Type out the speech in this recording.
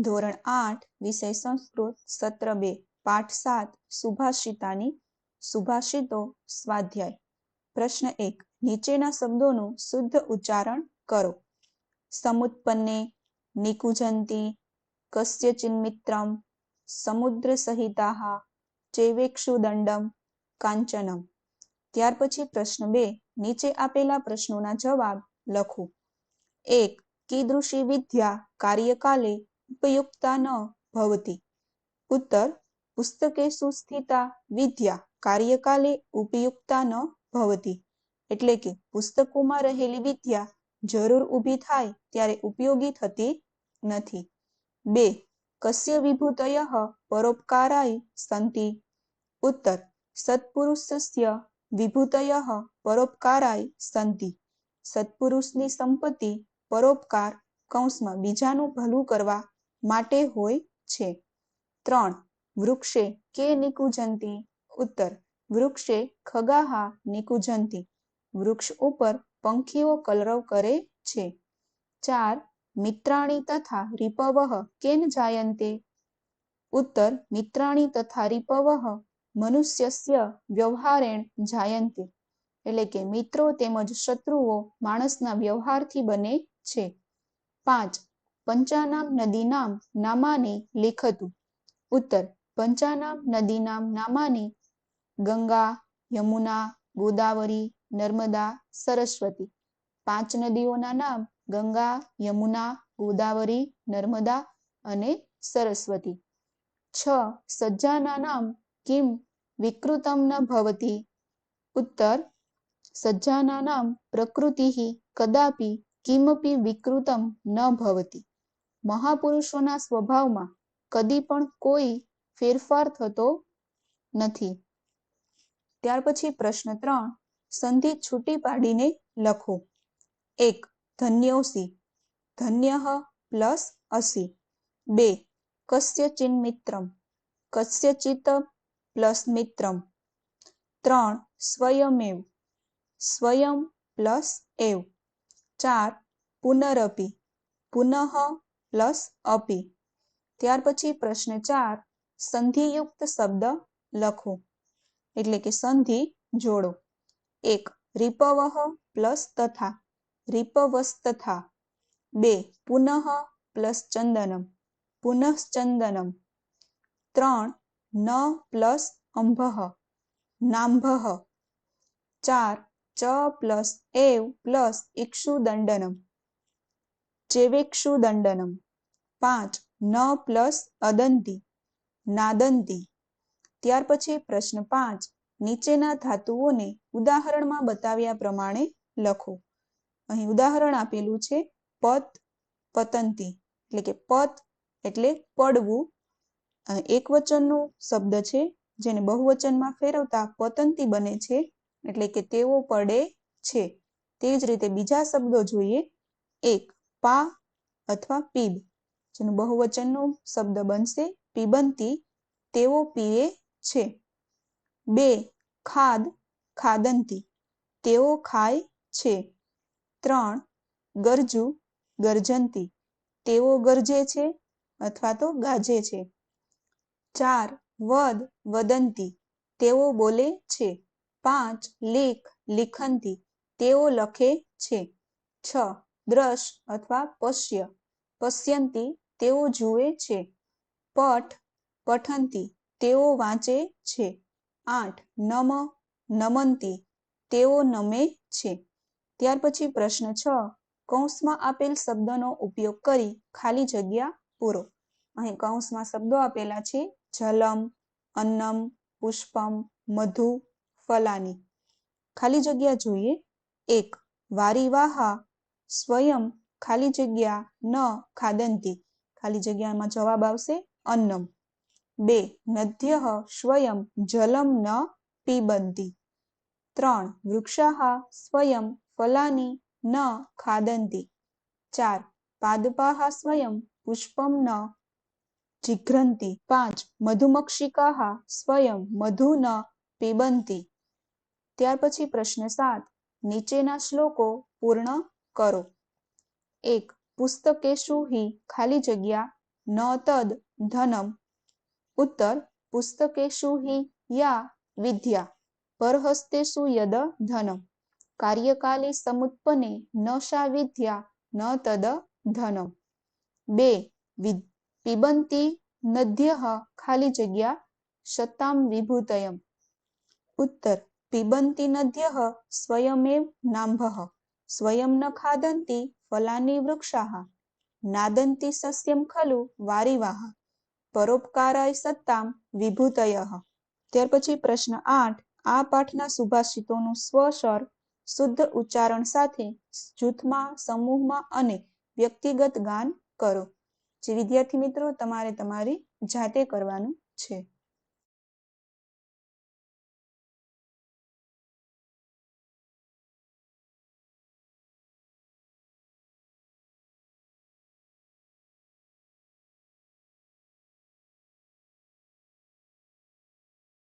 ધોરણ આઠ, વિષય સંસ્કૃત, સત્ર બે, પાઠ સાત, સુભાષિતાની સુભાષિતો સ્વાધ્યાય. પ્રશ્ન એક, નીચેના શબ્દોનું શુદ્ધ ઉચ્ચારણ કરો. સમુત્પન્ને, નિકુજંતી, કસ્યચિન્મિત્રમ સમુદ્ર સહિતા ચેવેક્ષુદંડમ, કાંચનમ. ત્યાર પછી પ્રશ્ન બે, નીચે આપેલા પ્રશ્નોના જવાબ લખો. એક, કીદૃશી વિદ્યા કાર્યકાલે ઉપયુક્તા ન ભવતી. ઉત્તર પુસ્તકેષુ સ્થિતા વિદ્યા કાર્યકાલે ઉપયુક્તા ન ભવતી. એટલે કે પુસ્તકોમાં રહેલી વિદ્યા જરૂર ઊભી થાય ત્યારે ઉપયોગી થતી નથી. બે, કસ્ય વિભૂતય પરોપકારાય સંતિ. ઉત્તર, સત્પુરુષસ્ય વિભૂતય પરોપકારાય સંતિ. સત્પુરુષની સંપત્તિ પરોપકાર કૌંસમાં બીજાનું ભલું કરવા માટે હોય છે. ત્રણ, વૃક્ષે કે નિકુજંતી? ઉત્તર, વૃક્ષે ખગાહા નિકુજંતી. વૃક્ષ ઉપર પંખીઓ કલરવ કરે છે. ચાર, મિત્રાણી તથા રિપવહ કેન જાયંતે? ઉત્તર, મિત્રાણી તથા રિપવહ મનુષ્યસ્ય વ્યવહારેણ જાયંતે. એટલે કે મિત્રો તેમજ શત્રુઓ માણસના વ્યવહારથી બને છે. પાંચ પંચાનામ નદીનામ નામાની લેખતું. ઉત્તર, પંચાનામ નદીનામ નામાને ગંગા, યમુના, ગોદાવરી, નર્મદા, સરસ્વતી. પાંચ નદીઓના નામ ગંગા, યમુના, ગોદાવરી, નર્મદા અને સરસ્વતી. છ, સજ્જાના નામ કિમ વિકૃતમ ન ભવતી. ઉત્તર, સજ્જાના નામ પ્રકૃતિ કદાપી કિમપી વિકૃતમ ન ભવતી. મહાપુરુષોના સ્વભાવમાં કદી પણ કોઈ ફેરફાર થતો નથી. ત્યાર પછી પ્રશ્ન ત્રણ, સંધિ છૂટી પાડીને લખો. એક, ધન્યોસી. ધન્ય પ્લસ અસી. બે કસ્યચિન મિત્રમ કસ્યચિત પ્લસ મિત્રમ. ત્રણ, સ્વયમેવ. સ્વયં પ્લસ એવ. ચાર, પુનરપી. પુનઃ પ્લસ અપી ત્યાર પછી પ્રશ્ન ચાર, સંધિયુક્ત શબ્દ લખો. એટલે કે સંધિ જોડો. એક, રિપવહ પ્લસ તથા. રિપવસ્તથા. બે, પુનઃ પ્લસ ચંદનમ. પુનશ્ચંદનમ ત્રણ, ન પ્લસ અંભઃ. નાંભઃ. ચાર, ચ પ્લસ એવ પ્લસ ઇક્ષુદંડનમ ચેવેક્ષુદંડનમ પાંચ, ન પ્લસ અદંતી, નાદંતી. ત્યાર પછી પ્રશ્ન પાંચ, નીચેના ધાતુઓને ઉદાહરણમાં બતાવ્યા પ્રમાણે લખો. અહીં ઉદાહરણ આપેલું છે પત, પતંતી, એટલે કે પત એટલે પડવું. એક વચનનો શબ્દ છે જેને બહુવચનમાં ફેરવતા પતંતી બને છે, એટલે કે તેઓ પડે છે. તે જ રીતે બીજા શબ્દો જોઈએ, એક, પા અથવા પીબ. જેનું બહુવચનનો શબ્દ બનશે, પીબંતી તેઓ પીએ છે. બે, ખાદ, ખાદંતી તેઓ ખાય છે. ત્રણ, ગરજુ, ગરજંતી તેઓ ગરજે છે અથવા તો ગાજે છે. ચાર, વદ, વદંતી તેઓ બોલે છે. પાંચ, લેખ, લિખંતી તેઓ લખે છે. છ, દ્રશ અથવા પશ્ય, પશ્યંતી તેઓ જુએ છે. પઠ, પઠંતી, તેઓ વાંચે છે. આઠ, નમ, નમંતી, તેઓ નમે છે. ત્યાર પછી પ્રશ્ન છ, કૌંસમાં આપેલ શબ્દનો ઉપયોગ કરી ખાલી જગ્યા પૂરો. અહીં કૌંસમાં શબ્દો આપેલા છે, જલમ, અન્નમ, પુષ્પમ, મધુ, ફલાની. ખાલી જગ્યા જોઈએ? એક, વારીવાહા, સ્વયં ખાલી જગ્યા ન ખાદંતી. ખાલી જગ્યામાં જવાબ આવશે અન્નમ. બે, નદ્ય સ્વયં જલમ ન પીબંતી. ત્રણ વૃક્ષા સ્વયં ફલાની ન ખાદંતી. ચાર, પાદપાહ સ્વયં પુષ્પમ ન જિઘ્રંતી. પાંચ મધુમક્ષિકા સ્વયં મધુ ન પીબંતી. ત્યાર પછી પ્રશ્ન સાત, નીચેના શ્લોકો પૂર્ણ કરો. એક પુસ્તકેશુ હિ ખાલી જગ્યા ન તદ ધનમ. ઉત્તર પુસ્તકેશુ હિ યા વિદ્યા, પરહસ્તેશુ યદ ધનમ. કાર્યકાલે સમુત્પને ન શા વિદ્યા, ન તદ ધનમ. બે પિબંતી નદ્યઃ ખાલી જગ્યા શતામ વિભૂતયમ. ઉત્તર, પિબંતી નદ્યઃ સ્વયમેવ નાંભ સ્વયં ન ખાદંતી ફલાની વૃક્ષાહ, નાદંતી સસ્યમ ખલુ વારિવાહ, પરોપકારાય સત્તામ વિભૂતયઃ. ત્યાર પછી પ્રશ્ન આઠ, આ પાઠના સુભાષિતોનું સ્વસ્વર, શુદ્ધ ઉચ્ચારણ સાથે જૂથમાં, સમૂહમાં અને વ્યક્તિગત ગાન કરો. જે વિદ્યાર્થી મિત્રો, તમારે તમારી જાતે કરવાનું છે.